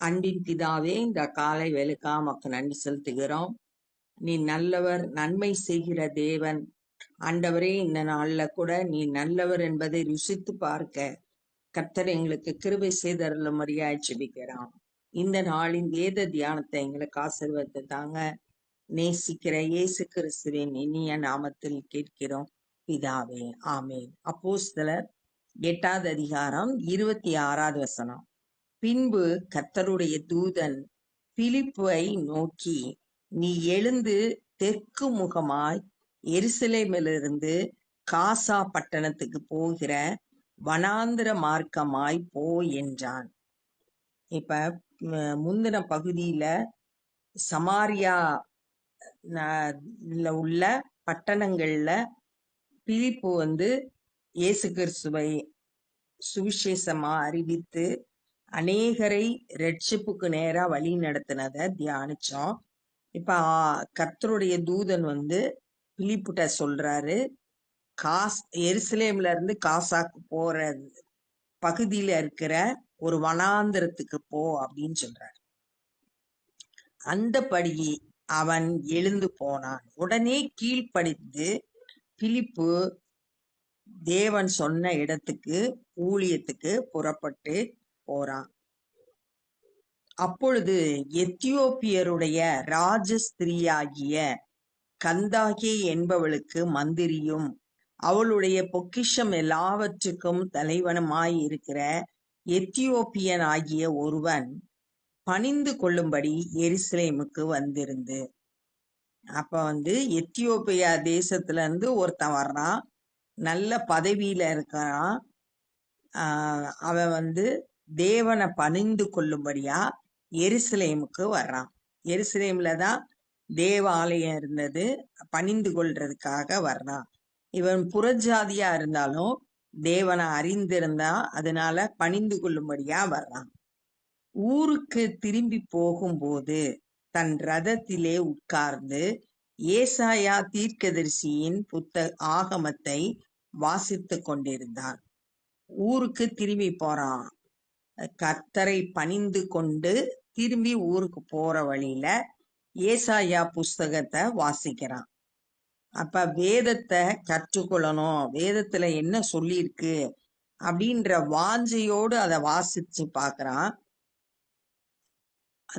அன்பின் பிதாவே இந்த காலை வெளுக்கா மக்கள் நன்றி செலுத்துகிறோம். நீ நல்லவர் நன்மை செய்கிற தேவன். ஆண்டவரே இந்த நாள்ல கூட நீ நல்லவர் என்பதை ருசித்து பார்க்க கர்த்தர் எங்களுக்கு கிருபை செய்தருளும்படியாய் ஜெபிக்கிறோம். இந்த நாளின் வேத தியானத்தை எங்களுக்கு ஆசீர்வாதத்தை தாங்க நேசிக்கிற இயேசு கிறிஸ்துவின் இனிய நாமத்தில் கேட்கிறோம். பிதாவே ஆமேன். அப்போஸ்தலர் எட்டாவது அதிகாரம் இருபத்தி ஆறாவது வசனம். பின்பு கர்த்தருடைய தூதன் பிலிப்பை நோக்கி நீ எழுந்து தெற்கு முகமாய் எருசலேமிலிருந்து காசா பட்டணத்துக்கு போகிற வனாந்திர மார்க்கமாய் போ என்றான். இப்ப முந்தின பகுதியில சமாரியா ந- உள்ள பட்டணங்கள்ல பிலிப்பு வந்து இயேசு கிறிஸ்துவை சுவிசேஷமா அறிவித்து அநேகரை ரட்சிப்புக்கு நேரா வழி நடத்தினதை தியானிச்சோம். இப்ப கர்த்தருடைய தூதன் வந்து பிலிப்புட்ட சொல்றாரு காஸ் எருசலேம்ல இருந்து காசாக்கு போற பகுதியில இருக்கிற ஒரு வனாந்திரத்துக்கு போ அப்படின்னு சொல்றாரு. அந்தபடி அவன் எழுந்து போனான். உடனே கீழ்ப்படிந்து பிலிப்பு தேவன் சொன்ன இடத்துக்கு ஊழியத்துக்கு புறப்பட்டு போறான் அப்பொழுது எத்தியோப்பியருடைய ராஜஸ்திரியாகிய கந்தாகே என்பவளுக்கு மந்திரியும் அவளுடைய பொக்கிஷம் எல்லாவற்றுக்கும் தலைவனுமாய் இருக்கிற எத்தியோப்பியன் ஆகிய ஒருவன் பணிந்து கொள்ளும்படி எருசலேமுக்கு வந்திருந்து. அப்ப வந்து எத்தியோப்பியா தேசத்துல இருந்து ஒருத்தன் வர்றான். நல்ல பதவியில இருக்கிறான். ஆஹ் அவன் வந்து தேவனை பணிந்து கொள்ளும்படியா எருசலேமுக்கு வர்றான். எருசலேம்ல தான் தேவாலயம் இருந்தது பணிந்து கொள்றதுக்காக வர்றான். இவன் புறஜாதியா இருந்தாலும் தேவனை அறிந்திருந்தா அதனால பணிந்து கொள்ளும்படியா வர்றான். ஊருக்கு திரும்பி போகும்போது தன் ரதத்திலே உட்கார்ந்து ஏசாயா தீர்க்கதரிசியின் புத்த ஆகமத்தை வாசித்துக் கொண்டிருந்தான். ஊருக்கு திரும்பி போறான். கர்த்தரை பணிந்து கொண்டு திரும்பி ஊருக்கு போற வழியில ஏசாயா புஸ்தகத்தை வாசிக்கிறான். அப்ப வேதத்தை கற்றுக்கொள்ளணும் வேதத்துல என்ன சொல்லியிருக்கு அப்படின்ற வாஞ்சையோடு அதை வாசிச்சு பார்க்கறான்.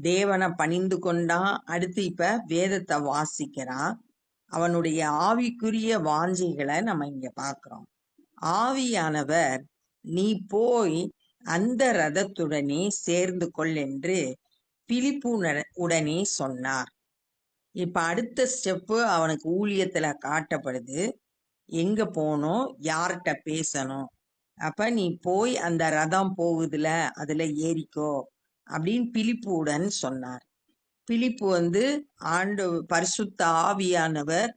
தேவனை பணிந்து கொண்டான் அடுத்து இப்ப வேதத்தை வாசிக்கிறான். அவனுடைய ஆவிக்குரிய வாஞ்சைகளை நம்ம இங்க பார்க்கிறோம். ஆவியானவர் நீ போய் அந்த ரதத்துடனே சேர்ந்து கொள் என்று பிலிப்பு உடனே சொன்னார். இப்ப அடுத்த ஸ்டெப்பு அவனுக்கு ஊழியத்துல காட்டப்படுது. எங்க போகணும் யார்கிட்ட பேசணும் அப்ப நீ போய் அந்த ரதம் போகுதுல அதுல ஏறிக்கோ அப்படின்னு பிலிப்புடன் சொன்னார். பிலிப்பு வந்து ஆண்டு பரிசுத்த ஆவியானவர்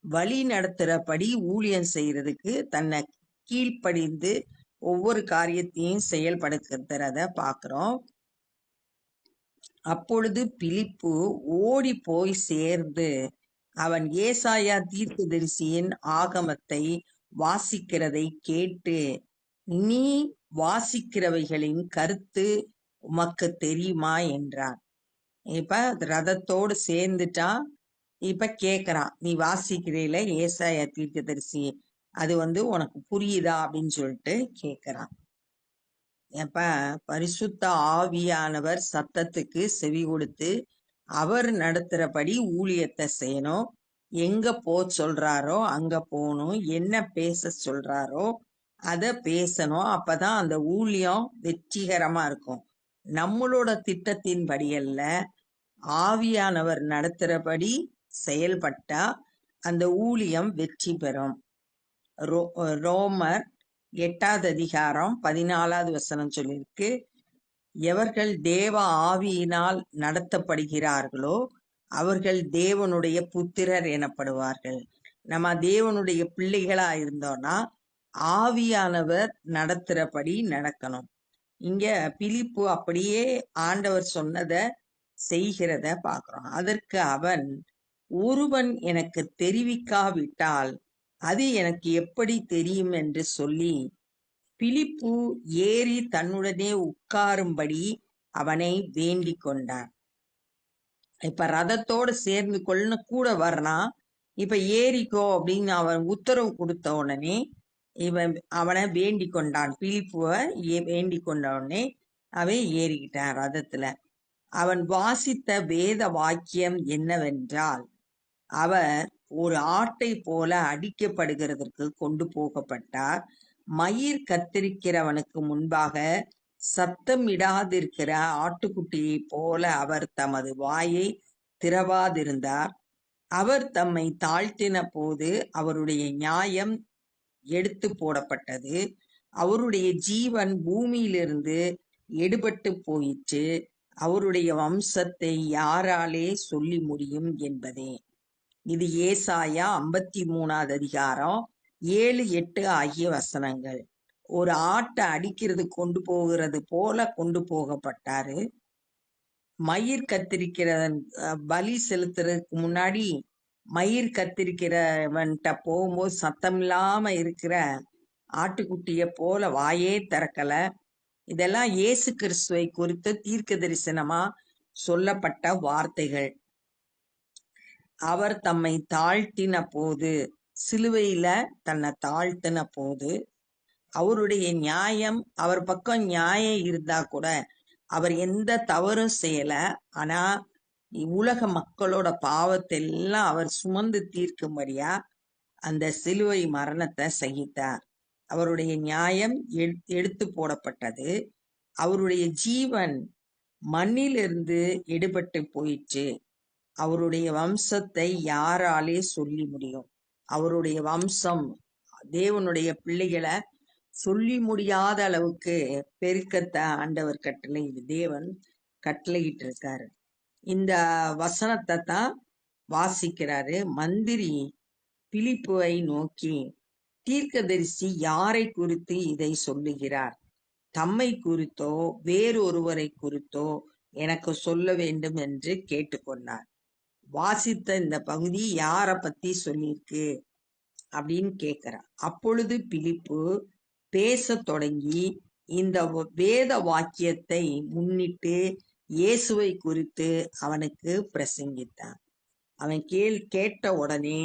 வழி நடத்துறபடி ஊழியம் செய்யறதுக்கு தன்னை கீழ்ப்படிந்து ஒவ்வொரு காரியத்தையும் செயல்படுத்துறத பாக்குறோம். அப்பொழுது பிலிப்பு ஓடி போய் சேர்ந்து அவன் ஏசாயா தீர்க்கதரிசியின் ஆகமத்தை வாசிக்கிறதை கேட்டு நீ வாசிக்கிறவைகளின் கருத்து உமக்கு தெரியுமா? என்றான். இப்ப ரதத்தோடு சேர்ந்துட்டான் இப்ப கேக்குறான் நீ வாசிக்கிறீல ஏசாயா தீர்க்கதரிசி அது வந்து உனக்கு புரியுதா அப்படின்னு சொல்லிட்டு கேக்குறான். எப்ப? பரிசுத்த ஆவியானவர் சத்தத்துக்கு செவி கொடுத்து அவர் நடத்துறபடி ஊழியத்தை செய்யணும். எங்க போ சொல்றாரோ அங்க போகணும். என்ன பேச சொல்றாரோ அதை பேசணும். அப்பதான் அந்த ஊழியம் வெற்றிகரமா இருக்கும். நம்மளோட திட்டத்தின் படியல்ல ஆவியானவர் நடத்துறபடி செயல்பட்டா அந்த ஊழியம் வெற்றி பெறும். ரோ- ரோமர் எட்டாவது அதிகாரம் பதினாலாவது வசனம் சொல்லியிருக்கு. எவர்கள் தேவ ஆவியினால் நடத்தப்படுகிறார்களோ அவர்கள் தேவனுடைய புத்திரர் எனப்படுவார்கள். நம்ம தேவனுடைய பிள்ளைகளா இருந்தோம்னா ஆவியானவர் நடத்துறபடி நடக்கணும். இங்க பிலிப்பு அப்படியே ஆண்டவர் சொன்னத செய்கிறத பாக்குறோம் அதற்கு அவன் ஒருவன் எனக்கு தெரிவிக்காவிட்டால் அது எனக்கு எப்படி தெரியும் என்று சொல்லி பிலிப்பு ஏறி தன்னுடனே உட்காரும்படி அவனை வேண்டிக் கொண்டான். இப்ப ரதத்தோடு சேர்ந்து கொள்ளுன்னு கூட வர்றான் இப்ப ஏறிக்கோ அப்படின்னு அவன் உத்தரவு கொடுத்த உடனே இவன் அவனை வேண்டி கொண்டான். பிலிப்புவை வேண்டி கொண்ட உடனே அவன் ஏறிக்கிட்டான் ரதத்துல. அவன் வாசித்த வேத வாக்கியம் என்னவென்றால் அவர் ஒரு ஆட்டை போல அடிக்கப்படுகிறதற்கு கொண்டு போகப்பட்டார். மயிர் கத்திருக்கிறவனுக்கு முன்பாக சத்தமிடாதிருக்கிற ஆட்டுக்குட்டியைப் போல அவர் தமது வாயை திறவாதிருந்தார். அவர் தம்மை தாழ்த்தின போது அவருடைய நியாயம் எடுத்து போடப்பட்டது. அவருடைய ஜீவன் பூமியிலிருந்து எடுபட்டு போயிற்று. அவருடைய வம்சத்தை யாராலே சொல்லி முடியும் என்பதே. இது ஏசாயா ஐம்பத்தி மூணாவது அதிகாரம் ஏழு எட்டு ஆகிய வசனங்கள். ஒரு ஆட்டை அடிக்கிறது கொண்டு போகிறது போல கொண்டு போகப்பட்டாரு. மயிர் கத்திரிக்கிற பலி செலுத்துறதுக்கு முன்னாடி மயிர் கத்திரிக்கிறவன்கிட்ட போகும்போது சத்தம் இல்லாம இருக்கிற ஆட்டுக்குட்டிய போல வாயே திறக்கல. இதெல்லாம் இயேசு கிறிஸ்துவை குறித்து தீர்க்க தரிசனமா சொல்லப்பட்ட வார்த்தைகள். அவர் தம்மை தாழ்த்தின போது சிலுவையில தன்னை தாழ்த்தின போது அவருடைய நியாயம் அவர் பக்கம் நியாயம் இருந்தா கூட அவர் எந்த தவறும் செய்யல. ஆனா உலக மக்களோட பாவத்தை எல்லாம் அவர் சுமந்து தீர்க்கும்படியா அந்த சிலுவை மரணத்தை சகித்தார் அவருடைய நியாயம் எடுத்து போடப்பட்டது. அவருடைய ஜீவன் மண்ணிலிருந்து எடுபட்டு போயிற்று. அவருடைய வம்சத்தை யாராலே சொல்லி முடியும்? அவருடைய வம்சம் தேவனுடைய பிள்ளைகளை சொல்லி முடியாத அளவுக்கு பெருக்கத்தை ஆண்டவர் கட்டளை தேவன் கட்டளையிட்டு இருக்காரு இந்த வசனத்தை தான் வாசிக்கிறாரு. மந்திரி பிலிப்புவை நோக்கி தீர்க்கதரிசி யாரை குறித்து இதை சொல்லுகிறார்? தம்மை குறித்தோ வேறொருவரை குறித்தோ எனக்கு சொல்ல வேண்டும் என்று கேட்டுக்கொண்டார். வாசித்த இந்த பகுதி யாரை பத்தி சொல்லியிருக்கு? அப்படின்னு கேட்கிறார் அப்பொழுது பிலிப்பு பேச தொடங்கி இந்த வேத வாக்கியத்தை முன்னிட்டு இயேசுவை குறித்து அவனுக்கு பிரசங்கித்தான். அவன் கேள் கேட்ட உடனே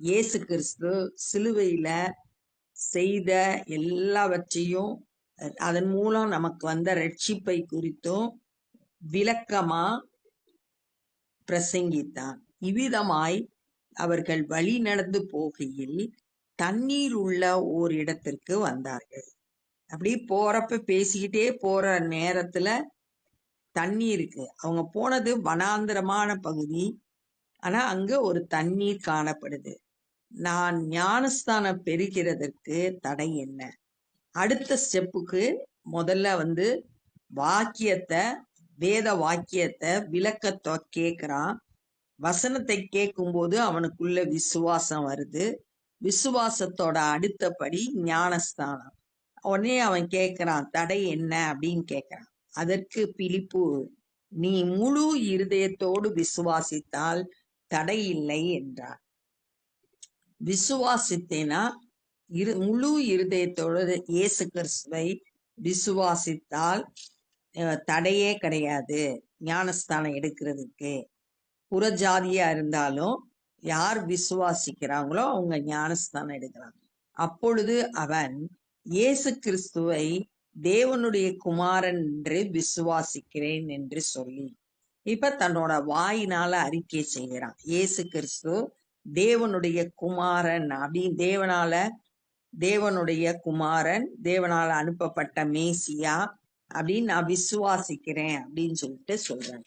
இயேசு கிறிஸ்து சிலுவையில செய்த எல்லாவற்றையும் அதன் மூலம் நமக்கு வந்த ரட்சிப்பை குறித்தும் விளக்கமா பிரசங்கித்தான் இவ்விதமாய் அவர்கள் வழி நடந்து போகையில் தண்ணீர் உள்ள ஓர் இடத்திற்கு வந்தார்கள். அப்படி போறப்ப பேசிக்கிட்டே போற நேரத்துல தண்ணி இருக்கு அவங்க போனது வனாந்திரமான பகுதி. ஆனா அங்க ஒரு தண்ணீர் காணப்படுது. நான் ஞானஸ்தானம் பெறுகிறதற்கு தடை என்ன? அடுத்த ஸ்டெப்புக்கு முதல்ல வந்து வாக்கியத்தை வேத வாக்கியத்தை விளக்கத்தை கேட்கிறான் வசனத்தை கேட்கும்போது அவனுக்குள்ள விசுவாசம் வருது. விசுவாசத்தோட அடுத்தபடி ஞானஸ்தானம். உடனே அவன் கேட்கிறான் தடை என்ன? அப்படின்னு கேட்கிறான் அதற்கு பிலிப்பு நீ முழு இருதயத்தோடு விசுவாசித்தால் தடை இல்லை என்றார் விசுவாசித்தேனா? இரு முழு இருதயத்தோடு இயேசு கிறிஸ்துவை விசுவாசித்தால் தடையே கிடையாது. ஞானஸ்தானம் எடுக்கிறதுக்கு. புறஜாதியா இருந்தாலும் யார் விசுவாசிக்கிறாங்களோ அவங்க ஞானஸ்தானம் எடுக்கிறாங்க. அப்பொழுது அவன் இயேசு கிறிஸ்துவை தேவனுடைய குமாரன் என்று விசுவாசிக்கிறேன் என்று சொல்லி இப்ப தன்னோட வாயினால அறிக்கை செய்கிறான். இயேசு கிறிஸ்து தேவனுடைய குமாரன் அப்படின்னு தேவனால தேவனுடைய குமாரன் தேவனால அனுப்பப்பட்ட மேசியா அப்படின்னு நான் விசுவாசிக்கிறேன் அப்படின்னு சொல்லிட்டு சொல்றேன்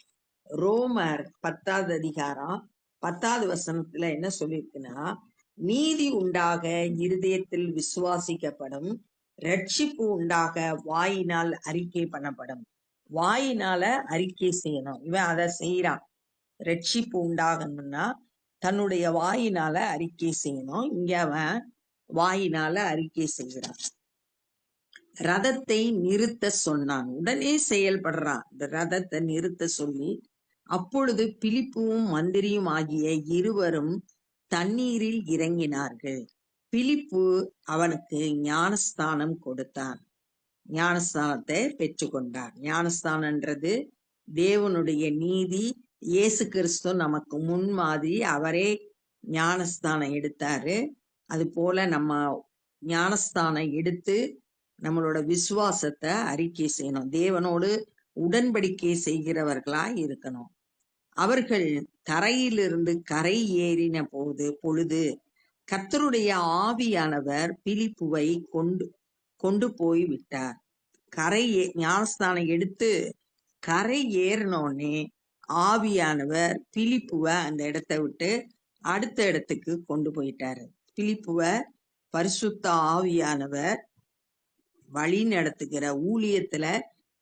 ரோமர் பத்தாவது அதிகாரம் பத்தாவது வசனத்துல என்ன சொல்லியிருக்குன்னா நீதி உண்டாக இருதயத்தில் விசுவாசிக்கப்படும் ரட்சிப்பு உண்டாக வாயினால் அறிக்கை பண்ணப்படும். வாயினால அறிக்கை செய்யணும். இவன் அதை செய்யறான் ரட்சிப்பு உண்டாகணும்னா தன்னுடைய வாயினால அறிக்கை செய்யணும். இங்க அவன் வாயினால அறிக்கை செய்கிறான். ரதத்தை நிறுத்த சொன்னான். உடனே செயல்படுறான். இந்த ரதத்தை நிறுத்த சொல்லி அப்பொழுது பிலிப்புவும் மந்திரியும் ஆகிய இருவரும் தண்ணீரில் இறங்கினார்கள். பிலிப்பு அவனுக்கு ஞானஸ்தானம் கொடுத்தான். ஞானஸ்தானத்தை பெற்றுக்கொண்டார் ஞானஸ்தானன்றது தேவனுடைய நீதி இயேசு கிறிஸ்து நமக்கு முன்மாதிரி அவரே ஞானஸ்தானம் எடுத்தாரு. அது போல நம்ம ஞானஸ்தானம் எடுத்து நம்மளோட விசுவாசத்தை அறிக்கை செய்யணும். தேவனோடு உடன்படிக்கை செய்கிறவர்களா இருக்கணும். அவர்கள் தரையிலிருந்து கரை ஏறின போது பொழுது கத்தருடைய ஆவியானவர் பிலிப்புவை கொண்டு கொண்டு போய் விட்டார். கரை ஞானஸ்தானம் எடுத்து கரை ஏறினோடனே ஆவியானவர் பிலிப்புவை அந்த இடத்த விட்டு அடுத்த இடத்துக்கு கொண்டு போயிட்டாரு. பிலிப்புவை பரிசுத்த ஆவியானவர் வழி நடத்துகிற ஊழியத்துல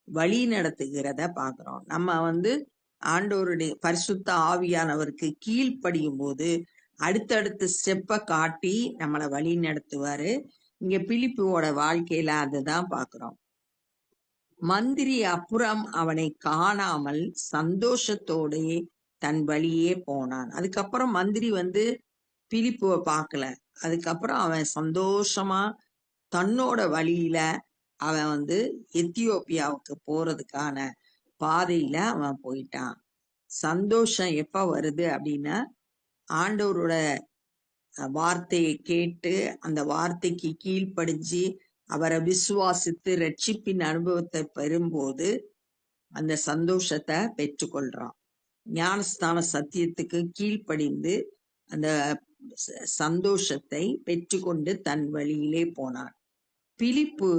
வழி நடத்துகிறத பாக்குறோம். நம்ம வந்து ஆண்டோருடைய பரிசுத்த ஆவியானவருக்கு கீழ்ப்படியும் போது அடுத்தடுத்த ஸ்டெப்பை காட்டி நம்மளை வழி நடத்துவாரு. இங்க பிலிப்புவோட வாழ்க்கையில அதுதான் பாக்குறோம். மந்திரி அப்புறம் அவனை காணாமல் சந்தோஷத்தோடே தன் வழியே போனான். அதுக்கப்புறம் மந்திரி வந்து பிலிப்புவை பார்க்கல அதுக்கப்புறம் அவன் சந்தோஷமா தன்னோட வழியில அவன் வந்து எத்தியோப்பியாவுக்கு போறதுக்கான பாதையில அவன் போயிட்டான். சந்தோஷம் எப்ப வருது அப்படின்னா ஆண்டவரோட வார்த்தையை கேட்டு அந்த வார்த்தைக்கு கீழ்ப்படிஞ்சு அவரை விசுவாசித்து ரட்சிப்பின் அனுபவத்தை பெறும்போது அந்த சந்தோஷத்தை பெற்றுக்கொள்றான். ஞானஸ்தான சத்தியத்துக்கு கீழ்ப்படிந்து அந்த சந்தோஷத்தை பெற்றுக்கொண்டு தன் வழியிலே போனான் பிலிப்பு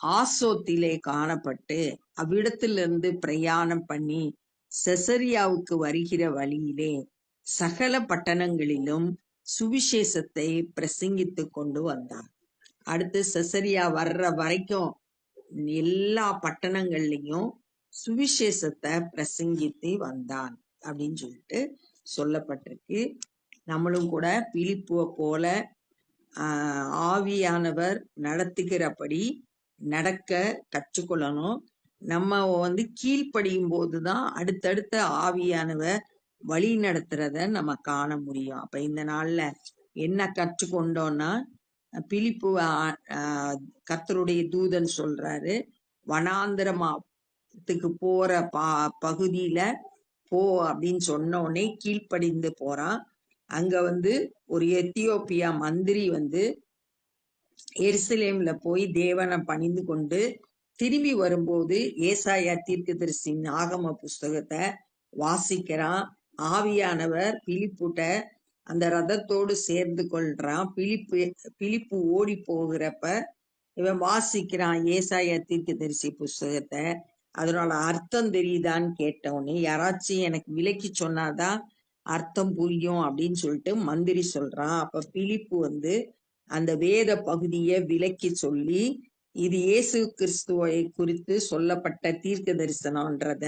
ஆசோத்திலே காணப்பட்டு அவ்விடத்திலிருந்து பிரயாணம் பண்ணி செசரியாவுக்கு வருகிற வழியிலே சகல பட்டணங்களிலும் சுவிசேஷத்தை பிரசங்கித்துக் கொண்டு வந்தார். அடுத்து செசரியா வர்ற வரைக்கும் எல்லா பட்டணங்கள்லயும் சுவிசேஷத்தை பிரசங்கித்து வந்தான் அப்படின்னு சொல்லிட்டு சொல்லப்பட்டிருக்கு. நம்மளும் கூட பிலிப்புவை போல ஆவியானவர் நடத்துகிறபடி நடக்க கற்றுக்கொள்ளணும். நம்ம வந்து கீழ்ப்படியும் போதுதான் அடுத்தடுத்த ஆவியானவர் வழி நடத்துறத நம்ம காண முடியும். அப்ப இந்த நாள்ல என்ன கற்றுக்கொண்டோம்னா பிலிப்பு கத்தருடைய தூதன் சொல்றாரு வனாந்திரமாத்துக்கு போற பா பகுதியில போ அப்படின்னு சொன்ன உடனே கீழ்ப்படிந்து போறான். அங்க வந்து ஒரு எத்தியோப்பியா மந்திரி வந்து எருசலேம்ல போய் தேவனை பணிந்து கொண்டு திரும்பி வரும்போது ஏசாயா தீர்க்கதரிசி ஆகம புஸ்தகத்தை வாசிக்கிறான். ஆவியானவர் பிலிப்புட்ட அந்த ரதத்தோடு சேர்ந்து கொள்றான். பிலிப்பு பிலிப்பு ஓடி போகிறப்ப இவன் வாசிக்கிறான் ஏசாயா தீர்க்கதரிசி புஸ்தகத்தை. அதனோட அர்த்தம் தெரியுதான்னு கேட்டவுடனே யாராச்சும் எனக்கு விலக்கி சொன்னாதான் அர்த்தம் புரியும் அப்படின்னு சொல்லிட்டு மந்திரி சொல்றான். அப்ப பிலிப்பு வந்து அந்த வேத பகுதியை விலக்கி சொல்லி இது இயேசு கிறிஸ்துவை குறித்து சொல்லப்பட்ட தீர்க்க தரிசனம்ன்றத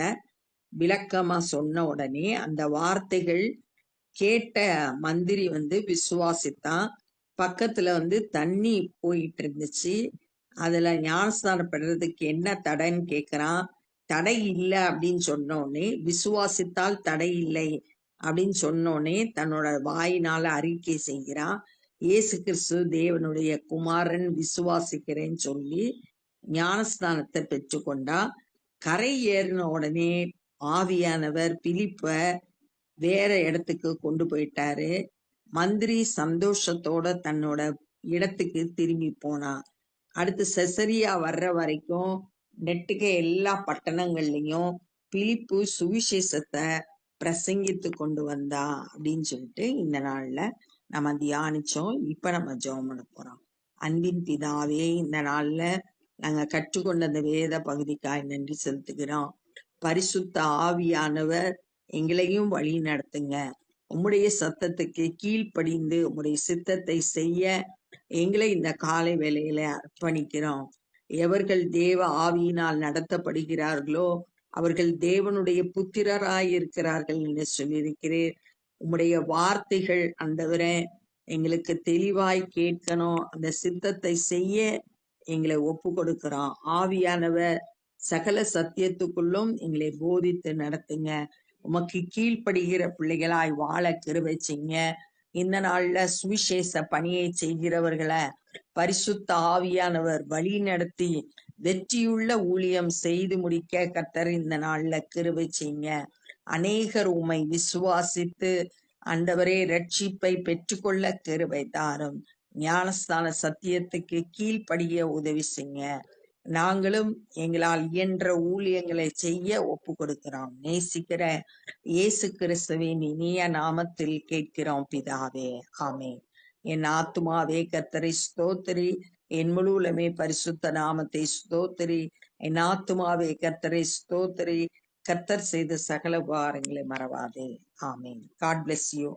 விளக்கமா சொன்ன உடனே அந்த வார்த்தைகள் கேட்ட மந்திரி வந்து விசுவாசித்தான். பக்கத்துல வந்து தண்ணி போயிட்டு இருந்துச்சு. அதுல ஞானஸ்தானம் பெறதுக்கு என்ன தடைன்னு கேக்குறான். தடை இல்லை அப்படின்னு சொன்ன உடனே விசுவாசித்தால் தடை இல்லை. அப்படின்னு சொன்னோடனே தன்னோட வாயினால அறிக்கை செய்கிறான் இயேசு கிறிஸ்து தேவனுடைய குமாரன் விசுவாசிக்கிறேன்னு சொல்லி ஞானஸ்தானத்தை பெற்றுக்கொண்டா கரை ஏறின உடனே ஆவியானவர் பிலிப்ப வேற இடத்துக்கு கொண்டு போயிட்டாரு. மந்திரி சந்தோஷத்தோட தன்னோட இடத்துக்கு திரும்பி போனான் அடுத்து செசரியா வர்ற வரைக்கும் நெட்டுக்க எல்லா பட்டணங்கள்லயும் பிலிப்பு சுவிசேஷத்தை பிரசங்கித்து கொண்டு வந்தா அப்படின்னு சொல்லிட்டு இந்த நாள்ல நம்ம தியானிச்சோம். இப்ப நம்ம ஜெபம் பண்ண போறோம். அன்பின் பிதாவே இந்த நாள்ல நாங்க கற்றுக்கொண்ட அந்த வேத பகுதிக்காய் நன்றி செலுத்துகிறோம். பரிசுத்த ஆவியானவர் எங்களையும் வழி நடத்துங்க. உம்முடைய சத்தத்துக்கு கீழ்ப்படிந்து உம்முடைய சித்தத்தை செய்ய எங்களை இந்த காலை வேலையில அர்ப்பணிக்கிறோம். எவர்கள் தேவ ஆவியினால் நடத்தப்படுகிறார்களோ அவர்கள் தேவனுடைய புத்திரராய் இருக்கிறார்கள் என்று சொல்லியிருக்கிறேன். உம்முடைய வார்த்தைகள் அந்தவரை எங்களுக்கு தெளிவாய் கேட்கணும். அந்த சித்தத்தை செய்ய எங்களை ஒப்பு கொடுக்கிறோம் ஆவியானவர் சகல சத்தியத்துக்குள்ளும் எங்களை போதித்து நடத்துங்க. உமக்கு கீழ்ப்படுகிற பிள்ளைகளாய் வாழ கிருபை இந்த நாள்ல சுவிசேஷ பணியை செய்கிறவர்களை பரிசுத்த ஆவியானவர் வழி நடத்தி வெற்றியுள்ள ஊழியம் செய்து முடிக்க கத்தர் இந்த நாள்ல கிருவை செய்யுங்க. அநேகர் உமை விசுவாசித்து அண்டவரே ரட்சிப்பை பெற்றுக்கொள்ள கிருபை தாரும். ஞானஸ்தான சத்தியத்துக்கு கீழ்ப்படிய உதவி செய்யுங்க. நாங்களும் எங்களால் இயன்ற ஊழியங்களை செய்ய ஒப்பு கொடுக்கிறோம் நேசிக்கிற இயேசு கிறிஸ்துவின் இனிய நாமத்தில் கேட்கிறோம் பிதாவே. ஆமே என் ஆத்துமாவே கத்தரி ஸ்தோத்திரி. என் முழுவலுமே பரிசுத்த நாமத்தை ஸ்தோத்திரி. என் ஆத்துமாவே கர்த்தரை ஸ்தோத்திரி. கர்த்தர் செய்த சகல உபகாரங்களை மறவாதே. ஆமேன். God bless you